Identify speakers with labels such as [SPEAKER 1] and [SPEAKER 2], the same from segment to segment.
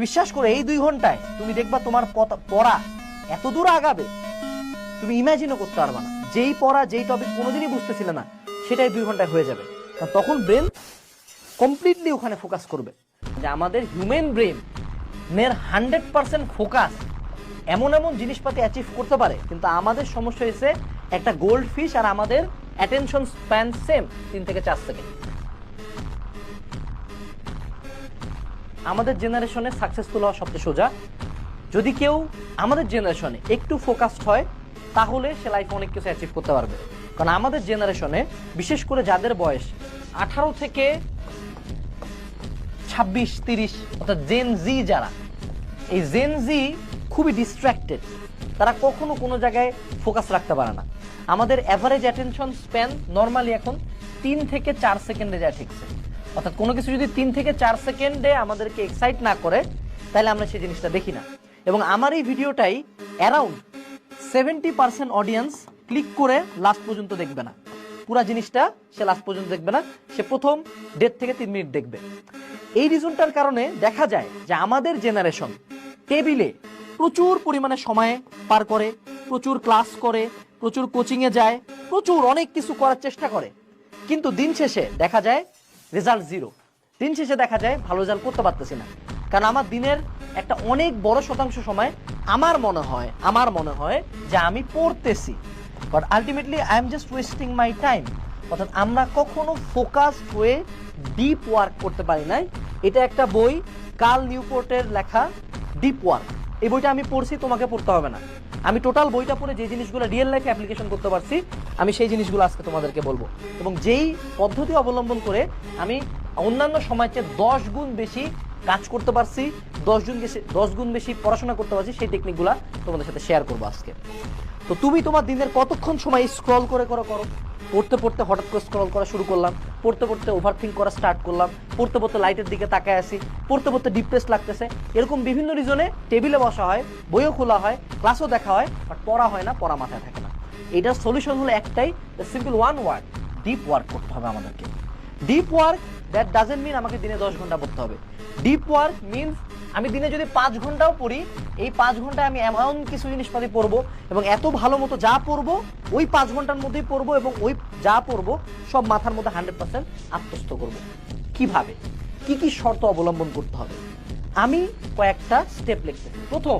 [SPEAKER 1] বিশ্বাস করো, এই দুই ঘন্টায় তুমি দেখবা তোমার পড়া এত দূর আগাবে। তুমি ইমাজিনও করতে পারবে না। যেই পড়া, যেই টপিক কোনোদিনই বুঝতেছিলে না, সেটাই দুই ঘন্টায় হয়ে যাবে। তখন ব্রেন কমপ্লিটলি ওখানে ফোকাস করবে। যে আমাদের হিউম্যান ব্রেন নের হান্ড্রেড পার্সেন্ট ফোকাস এমন এমন জিনিসপাতি অ্যাচিভ করতে পারে, কিন্তু আমাদের সমস্যা হয়েছে একটা গোল্ড ফিশ আর আমাদের অ্যাটেনশন স্প্যান সেম তিন থেকে চার সেকেন্ড আমাদের জেনারেশনে সাকসেসফুল হওয়া সবচেয়ে সোজা। যদি কেউ আমাদের জেনারেশনে একটু ফোকাসড হয়, তাহলে সে লাইফে অনেক কিছু অ্যাচিভ করতে পারবে। কারণ আমাদের জেনারেশনে বিশেষ করে যাদের বয়স আঠারো থেকে ছাব্বিশ, তিরিশ, অর্থাৎ জেন জি যারা, এই জেন জি খুবই ডিস্ট্র্যাক্টেড তারা কখনো কোনো জায়গায় ফোকাস রাখতে পারে না। আমাদের অ্যাভারেজ অ্যাটেনশন স্প্যান নর্মালি এখন তিন থেকে চার সেকেন্ডে যায় ঠিকছে। অর্থাৎ কোনো কিছু যদি তিন থেকে চার সেকেন্ডে আমাদেরকে এক্সাইট না করে, তাহলে আমরা সেই জিনিসটা দেখি না। এবং আমার এই ভিডিওটাই around seventy percent audience click করে লাস্ট পর্যন্ত দেখবে না। পুরা জিনিসটা সে লাস্ট পর্যন্ত দেখবে না, সে প্রথম দেড় থেকে তিন মিনিট দেখবে। এই রিজনটার কারণে দেখা যায় যে আমাদের জেনারেশন টেবিলে প্রচুর পরিমাণে সময় পার করে, প্রচুর ক্লাস করে, প্রচুর কোচিংয়ে যায়, প্রচুর অনেক কিছু করার চেষ্টা করে। কিন্তু দিন শেষে দেখা যায় রেজাল্ট জিরো। দিন শেষে দেখা যায় ভালো রেজাল্ট করতে পারতেছি না। কারণ আমার দিনের একটা অনেক বড় শতাংশ সময় আমার মনে হয়, আমার মনে হয় যে আমি পড়তেছি। But ultimately I am just wasting my time অর্থাৎ আমরা কখনো ফোকাসড হয়ে ডিপ ওয়ার্ক করতে পারি নাই। এটা একটা বই কার্ল নিউপোর্টের লেখা ডিপ ওয়ার্ক এই বইটা আমি পড়ছি, তোমাকে পড়তে হবে না। আমি টোটাল বইটা পড়ে যে জিনিসগুলো রিয়েল লাইফে অ্যাপ্লিকেশন করতে পারছি আমি সেই জিনিসগুলো আজকে তোমাদেরকে বলব। এবং যেই পদ্ধতি অবলম্বন করে আমি অন্যান্য সময়ের চেয়ে দশ গুণ বেশি কাজ করতে পারছি, দশ গুণ বেশি, দশ গুণ বেশি পড়াশোনা করতে পারছি, সেই টেকনিকগুলো তোমাদের সাথে শেয়ার করব আজকে। তো তুমি তোমার দিনের কতক্ষণ সময় স্ক্রল করে করে করো? পড়তে পড়তে হঠাৎ করে স্ক্রল করা শুরু করলাম, পড়তে পড়তে ওভার থিঙ্ক করা স্টার্ট করলাম, পড়তে পড়তে লাইটের দিকে তাকায় আসি, পড়তে পড়তে ডিপ্রেস লাগতেছে। এরকম বিভিন্ন রিজনে টেবিলে বসা হয়, বইও খোলা হয় ক্লাসও দেখা হয় বাট পড়া হয় না, পড়া মাথায় থাকে না। এটার সলিউশন হলো একটাই simple one word deep work করতে হবে আমাদেরকে। Deep work that doesn't mean আমাকে দিনে দশ ঘণ্টা পড়তে হবে। ডিপ ওয়ার্ক মিনস আমি দিনে যদি পাঁচ ঘন্টাও পড়ি, এই পাঁচ ঘন্টায় আমি এমন কিছু জিনিসপাতি পড়ব এবং এত ভালো মতো যা পড়ব, ওই পাঁচ ঘণ্টার মধ্যেই পড়ব এবং ওই যা পড়ব, সব মাথার মধ্যে হান্ড্রেড পার্সেন্ট আত্মস্থ করব। কীভাবে? কি কি শর্ত অবলম্বন করতে হবে? আমি কয়েকটা স্টেপ লিখতেছি প্রথম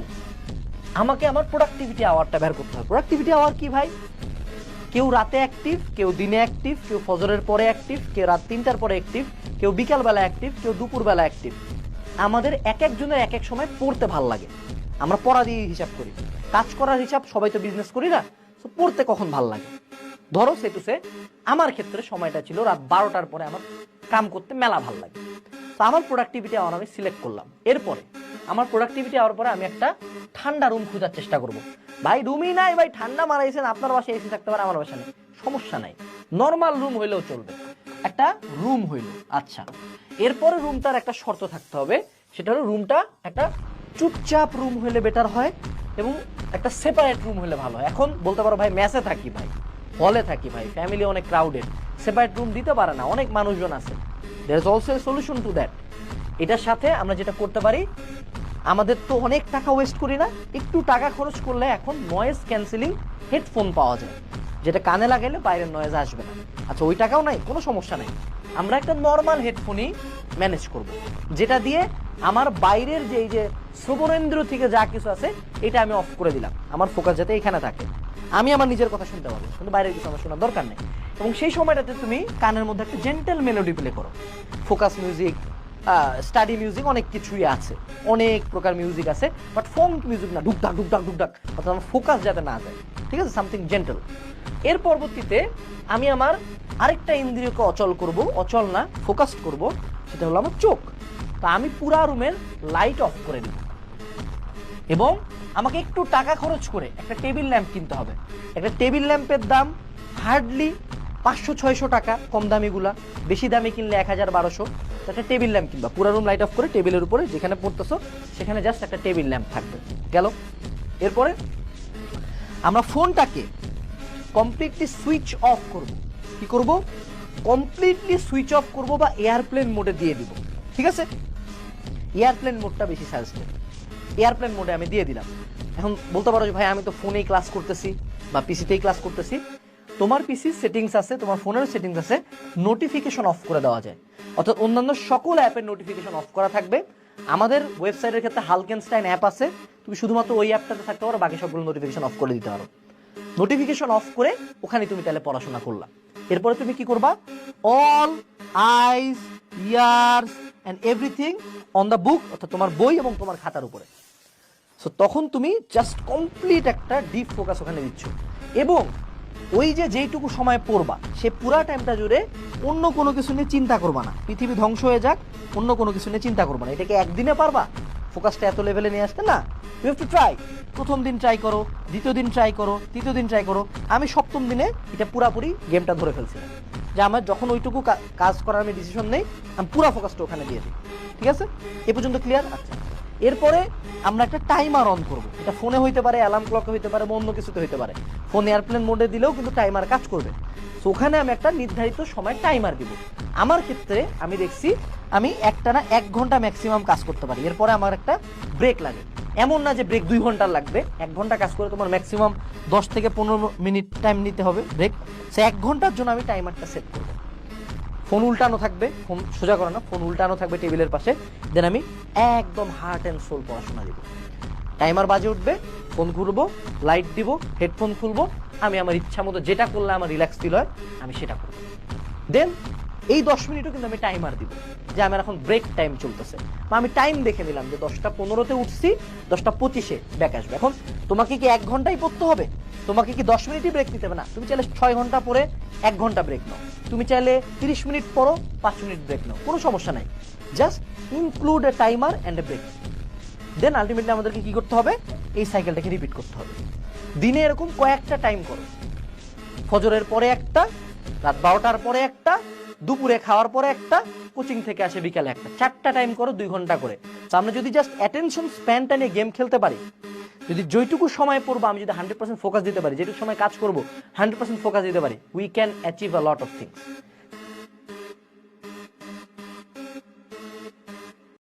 [SPEAKER 1] আমাকে আমার প্রোডাক্টিভিটি আওয়ারটা বের করতে হবে। প্রোডাক্টিভিটি আওয়ার কি ভাই? কেউ রাতে অ্যাক্টিভ কেউ দিনে অ্যাক্টিভ কেউ ফজরের পরে অ্যাক্টিভ কেউ রাত তিনটার পরে অ্যাক্টিভ কেউ বিকালবেলা অ্যাক্টিভ কেউ দুপুরবেলা অ্যাক্টিভ আমাদের এক একজনের এক এক সময় পড়তে ভালো লাগে। আমরা পড়া দিয়ে হিসাব করি। কাজ করার হিসাব সবাই তো বিজনেস করি না, তো পড়তে কখন ভালো লাগে? ধরো সেতুসে আমার ক্ষেত্রে সময়টা ছিল রাত বারোটার পরে আমার কাম করতে মেলা ভালো লাগে। তো আমার প্রোডাক্টিভিটি আওয়ার আমি সিলেক্ট করলাম। এরপরে আমার প্রোডাক্টিভিটি আওয়ার পরে আমি একটা ঠান্ডা রুম খোঁজার চেষ্টা করব। ভাই রুমই নাই, ভাই, ঠান্ডা মারাইছেন, আপনার বাসায় এসি থাকতে পারে, আমার বাসা নেই। সমস্যা নাই। নর্মাল রুম হইলেও চলবে। একটা রুম হইল আচ্ছা। এরপরে রুমটার একটা শর্ত থাকতে হবে, সেটা হলো রুমটা একটা চুপচাপ রুম হইলে বেটার হয় এবং একটা সেপারেট রুম হলে ভালো হয়। এখন বলতে পারো, ভাই ম্যাচে থাকি, ভাই। হলে থাকি, ভাই ফ্যামিলি অনেক ক্রাউডেড সেপারেট রুম দিতে পারে না, অনেক মানুষজন আছে। There is also solution to that এটার সাথে আমরা যেটা করতে পারি, আমাদের তো অনেক টাকা ওয়েস্ট করি না, একটু টাকা খরচ করলে এখন নয়েজ ক্যান্সেলিং হেডফোন পাওয়া যায়, যেটা কানে লাগাইলে বাইরের নয়েজ আসবে না। আচ্ছা ওই টাকাও নাই, কোনো সমস্যা নেই। আমরা একটা নর্মাল হেডফোনই ম্যানেজ করব, যেটা দিয়ে আমার বাইরের যে এই যে শ্রবণেন্দ্র থেকে যা কিছু আছে, এটা আমি অফ করে দিলাম। আমার ফোকাস যাতে এখানে থাকে। আমি আমার নিজের কথা শুনতে পারব, কিন্তু বাইরের কিছু আমার শোনার দরকার নেই। এবং সেই সময়টাতে তুমি কানের মধ্যে একটা জেন্টেল মেলোডি প্লে করো। ফোকাস মিউজিক স্টাডি মিউজিক অনেক কিছুই আছে। অনেক প্রকার মিউজিক আছে বাট ফোঙ্ক মিউজিক না ঢুকঢাক ঢুকঢাক ঢুকঢাক অর্থাৎ আমার ফোকাস যাতে না যায়। ঠিক আছে? সামথিং জেন্টেল এর পরবর্তীতে আমি আমার আরেকটা ইন্দ্রিয়কে অচল করব, অচল না ফোকাসড করব, সেটা হলো আমার চোখ। তা আমি পুরা রুমের লাইট অফ করে দিই এবং আমাকে একটু টাকা খরচ করে একটা টেবিল ল্যাম্প কিনতে হবে। একটা টেবিল ল্যাম্পের দাম হার্ডলি পাঁচশো, ছয়শো টাকা কম দামিগুলা। বেশি দামি কিনলে এক হাজার, বারোশো। একটা টেবিল ল্যাম্প কিনবা। পুরো রুম লাইট অফ করে টেবিলের উপরে যেখানে পড়তেছো, সেখানে জাস্ট একটা টেবিল ল্যাম্প থাকবে। গেল? এরপরে আমরা ফোনটাকে কমপ্লিটলি সুইচ অফ করব। কি করব? কমপ্লিটলি সুইচ অফ করব বা এয়ারপ্লেন মোডে দিয়ে দিব। ঠিক আছে? এয়ারপ্লেন মোডটা বেশি সাজেস্টেড এয়ারপ্লেন মোডে আমি দিয়ে দিলাম। এখন বলতে পারো যে ভাই, আমি তো ফোনেই ক্লাস করতেছি বা পিসিতেই ক্লাস করতেছি। তোমার পিসি সেটিংস আছে, তোমার ফোনের সেটিংস আছে নোটিফিকেশন অফ করে দেওয়া যায়। অর্থাৎ অন্যান্য সকল অ্যাপের নোটিফিকেশন অফ করা থাকবে। আমাদের ওয়েবসাইটের ক্ষেত্রে হালকেনস্টাইন অ্যাপ আছে। তুমি শুধুমাত্র ওই অ্যাপটাতে থাকতে পারো, বাকি সবগুলো নোটিফিকেশন অফ করে দিতে পারো। নোটিফিকেশন অফ করে ওখানে তুমি তাহলে পড়াশোনা করলা। এরপরে তুমি কি করবা? All eyes ears and everything on the book অর্থাৎ তোমার বই এবং তোমার খাতার উপরে। সো তখন তুমি জাস্ট কমপ্লিট একটা ডিপ ফোকাস ওখানে দিচ্ছ এবং ওই যে যেইটুকু সময় পড়বা, সে পুরা টাইমটা জুড়ে অন্য কোনো কিছু নিয়ে চিন্তা করবা না। পৃথিবী ধ্বংস হয়ে যাক, অন্য কোনো কিছু নিয়ে চিন্তা করবা না। এটাকে একদিনে পারবা? ফোকাসটা এত লেভেলে নিয়ে আসতে না? ইউ হ্যাভ টু ট্রাই প্রথম দিন ট্রাই করো, দ্বিতীয় দিন ট্রাই করো, তৃতীয় দিন ট্রাই করো। আমি সপ্তম দিনে এটা পুরাপুরি গেমটা ধরে ফেলছিলাম যে আমার যখন ওইটুকু কাজ করার আমি ডিসিশন নেই, আমি পুরা ফোকাসটা ওখানে দিয়ে দিই। ঠিক আছে? এ পর্যন্ত ক্লিয়ার আচ্ছা। এরপরে আমরা একটা টাইমার অন করব। এটা ফোনে হইতে পারে অ্যালার্ম ক্লকে হইতে পারে, বা অন্য কিছুতে হইতে পারে। ফোন এয়ারপ্লেন মোডে দিলেও কিন্তু টাইমার কাজ করবে। তো ওখানে আমি একটা নির্ধারিত সময় টাইমার দিব। আমার ক্ষেত্রে আমি দেখছি, আমি একটা না এক ঘণ্টা ম্যাক্সিমাম কাজ করতে পারি। এরপরে আমার একটা ব্রেক লাগে। এমন না যে ব্রেক দুই ঘণ্টার লাগবে। এক ঘণ্টা কাজ করে তোমার ম্যাক্সিমাম দশ থেকে পনেরো মিনিট টাইম নিতে হবে ব্রেক সে এক ঘণ্টার জন্য আমি টাইমারটা সেট করব। ফোন উল্টানো থাকবে, ফোন সোজা করানো ফোন উল্টানো থাকবে টেবিলের পাশে। দেন আমি একদম হার্ট অ্যান্ড সোল পড়াশোনা দিব। টাইমার বাজে উঠবে, ফোন ঘুরবো লাইট দিব হেডফোন খুলবো, আমি আমার ইচ্ছা মতো যেটা করলে আমার রিল্যাক্স ফিল হয়, আমি সেটা করব। দেন এই দশ মিনিটও কিন্তু আমি টাইমার দিব, যে আমার এখন ব্রেক টাইম চলতেছে। বা আমি টাইম দেখে নিলাম যে দশটা পনেরোতে উঠছি, দশটা পঁচিশে ব্যাক আসবে। এখন তোমাকে কি এক ঘন্টাই পড়তে হবে? তোমাকে কি দশ মিনিটই ব্রেক নিতে হবে? না, তুমি চাইলে ছয় ঘণ্টা পরে এক ঘণ্টা ব্রেক নাও। তুমি চাইলে তিরিশ মিনিট পরো পাঁচ মিনিট ব্রেক নাও। কোনো সমস্যা নাই। Just include a timer and a break then ultimately আমাদেরকে কি করতে হবে? এই সাইকেলটাকে রিপিট করতে হবে। দিনে এরকম কয়েকটা টাইম করো। ফজরের পরে একটা, রাত বারোটার পরে একটা দুপুরে খাওয়ার পরে একটা, কোচিং থেকে আসে বিকালে একটা। চারটা টাইম করো, দুই ঘণ্টা করে। তো আমরা যদি জাস্ট অ্যাটেনশন স্প্যানটা নিয়ে গেম খেলতে পারি, যদি যেটুকু সময় পড়ব, আমি যদি হান্ড্রেড পার্সেন্ট ফোকাস দিতে পারি, যেটুকু সময় কাজ করব হান্ড্রেড পার্সেন্ট ফোকাস দিতে পারি we can achieve a lot of things